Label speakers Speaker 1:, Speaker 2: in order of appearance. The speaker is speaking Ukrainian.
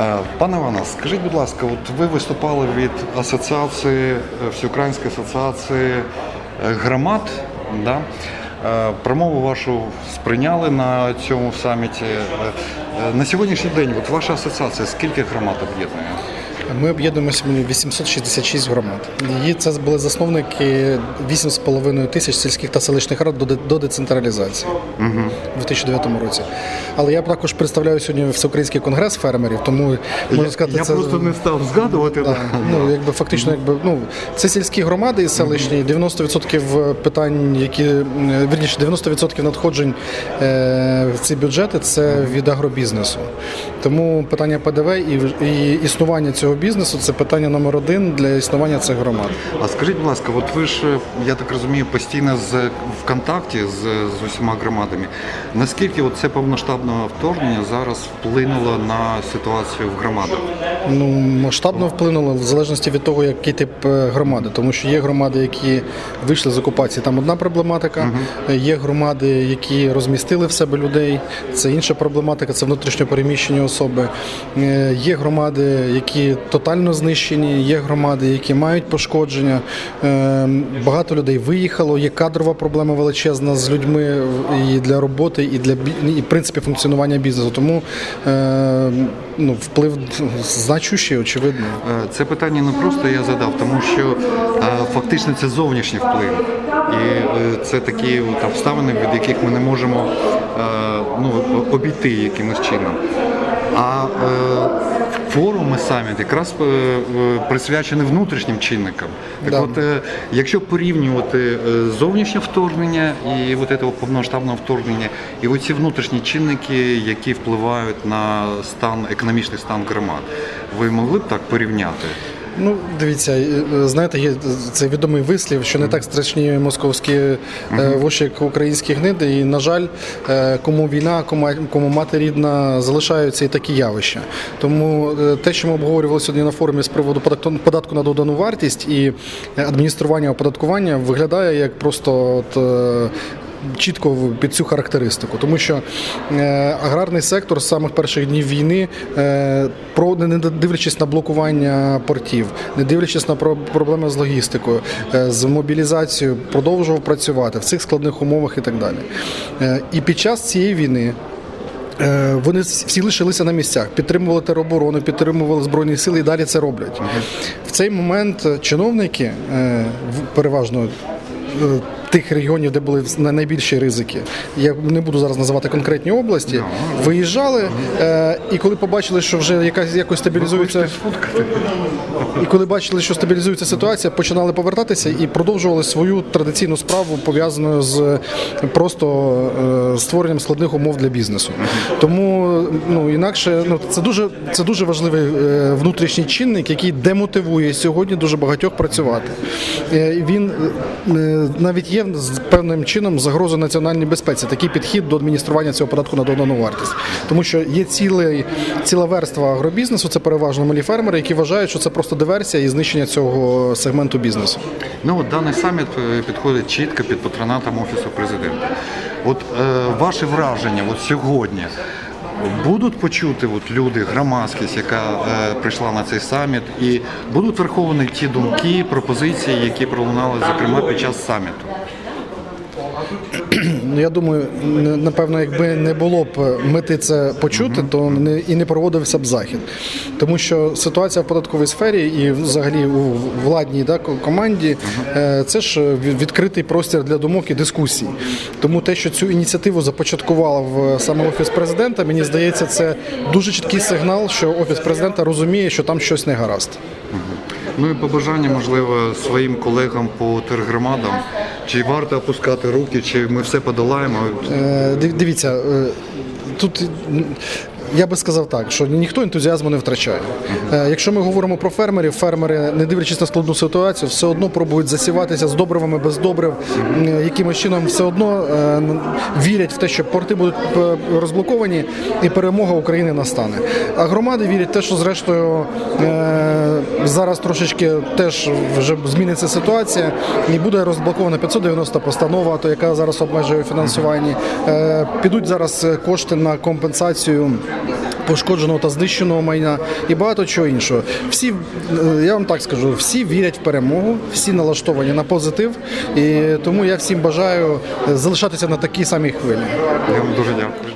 Speaker 1: Е, Пане Іване, скажіть, будь ласка, от ви виступали від асоціації, е, Всеукраїнської асоціації е, громад. Да? Промову вашу сприйняли на цьому саміті. На сьогоднішній день, от ваша асоціація скільки громад об'єднує?
Speaker 2: Ми об'єднуємося ми 866 громад. Її це були засновники 8,5 тисяч сільських та селищних рад до, де- до децентралізації у 2009 році. Але я також представляю сьогодні Всеукраїнський конгрес фермерів, тому можна сказати,
Speaker 1: Я
Speaker 2: це
Speaker 1: просто не став згадувати.
Speaker 2: Да, ну, якби фактично, якби ну це сільські громади і селищні. 90% питань, які вірніше, 90% надходжень е, в ці бюджети це від агробізнесу. Тому питання ПДВ і, і існування цього бізнесу це питання номер один для існування цих громад.
Speaker 1: А скажіть, будь ласка, от ви ж, е, я так розумію, постійно з в контакті з, з усіма громадами. Наскільки от це повноштабне вторгнення зараз вплинуло на ситуацію в громадах?
Speaker 2: Ну, масштабно вплинуло в залежності від того, який тип е, громади. Тому що є громади, які вийшли з окупації, там одна проблематика. Є громади, які розмістили в себе людей. Це інша проблематика, це внутрішньо переміщені особи. Є громади, які тотально знищені, є громади, які мають пошкодження. Е, Багато людей виїхало. Є кадрова проблема величезна з людьми і для роботи, і для і в принципі функціонування бізнесу. Тому е, ну, вплив значущий, очевидно.
Speaker 1: Е, Це питання не просто я задав, тому що фактично це зовнішній вплив. І це такі от обставини, від яких ми не можемо ну, обійти якимось чином. А е, саміт якраз е, е, внутрішнім чинникам. Так
Speaker 2: Да.
Speaker 1: от, е, якщо порівнювати е, зовнішнє вторгнення і от цього повномасштабного вторгнення, і оці внутрішні чинники, які впливають на стан економічний стан громад, ви могли б так порівняти?
Speaker 2: Ну, дивіться, е, е, знаєте, є цей відомий вислів, що не так страшні московські е, воші, як українські гниди. І, на жаль, е, кому війна, кому, кому мати рідна, залишаються і такі явища. Тому е, те, що ми обговорювали сьогодні на форумі з приводу податку на додану вартість і адміністрування оподаткування, виглядає як просто от. Чітко під цю характеристику, тому що е, аграрний сектор з самих перших днів війни, е, про не дивлячись на блокування портів, не дивлячись на про- проблеми з логістикою, е, з мобілізацією, продовжував працювати в цих складних умовах і так далі. І під час цієї війни. Вони всі лишилися на місцях, підтримували тероборону, підтримували збройні сили і далі це роблять. В цей момент чиновники переважно тих регіонів, де були на- найбільші ризики. Я не буду зараз називати конкретні області. Виїжджали, е, і коли побачили, що вже якась якось стабілізується. І коли бачили, що стабілізується ситуація, починали повертатися і продовжували свою традиційну справу пов'язану з просто е, створенням складних умов для бізнесу. Тому ну інакше ну це дуже це дуже важливий е, внутрішній чинник, який демотивує сьогодні дуже багатьох працювати. Е, Він навіть є з певним чином загрозою національній безпеці. Такий підхід до адміністрування цього податку на додану вартість, тому що є цілий ціла верства агробізнесу, це переважно малі фермери, які вважають, що це просто диверсія і знищення цього сегменту бізнесу.
Speaker 1: Ну от даний саміт е, підходить чітко під патронатом офісу президента. От е, ваші враження от сьогодні будуть почути от люди, громадськість, яка е, прийшла на цей саміт, і будуть враховані ті думки, пропозиції, які пролунали зокрема під час саміту.
Speaker 2: Ну я думаю, напевно, якби не було б мети це почути, то не і не проводився б захід, тому що ситуація в податковій сфері і взагалі у владній да, команді е, це ж відкритий простір для думок і дискусій. Тому те, що цю ініціативу започаткувала в саме офіс президента, мені здається, це дуже чіткий сигнал, що офіс президента розуміє, що там щось не гаразд.
Speaker 1: Ну і побажання, можливо, своїм колегам по тергромадам. Чи варто опускати руки, чи ми все подолаємо?
Speaker 2: Е, Дивіться, е, тут я би сказав так, що ніхто ентузіазму не втрачає. Е, Якщо ми говоримо про фермерів, фермери, не дивлячись на складну ситуацію, все одно пробують засіватися з добривами, без добрив, м, якимось чином все одно е, вірять в те, що порти будуть е, розблоковані і перемога України настане. А громади вірять в те, що зрештою е, зараз трошечки теж вже зміниться ситуація і буде розблокована 590 постанова, то яка зараз обмежує фінансування. Е, Підуть зараз кошти на компенсацію пошкодженого та знищеного майна і багато чого іншого. Всі, е, я вам так скажу, всі вірять в перемогу, всі налаштовані на позитив, і тому я всім бажаю е, залишатися на такій самій хвилі.
Speaker 1: Я вам дуже дякую.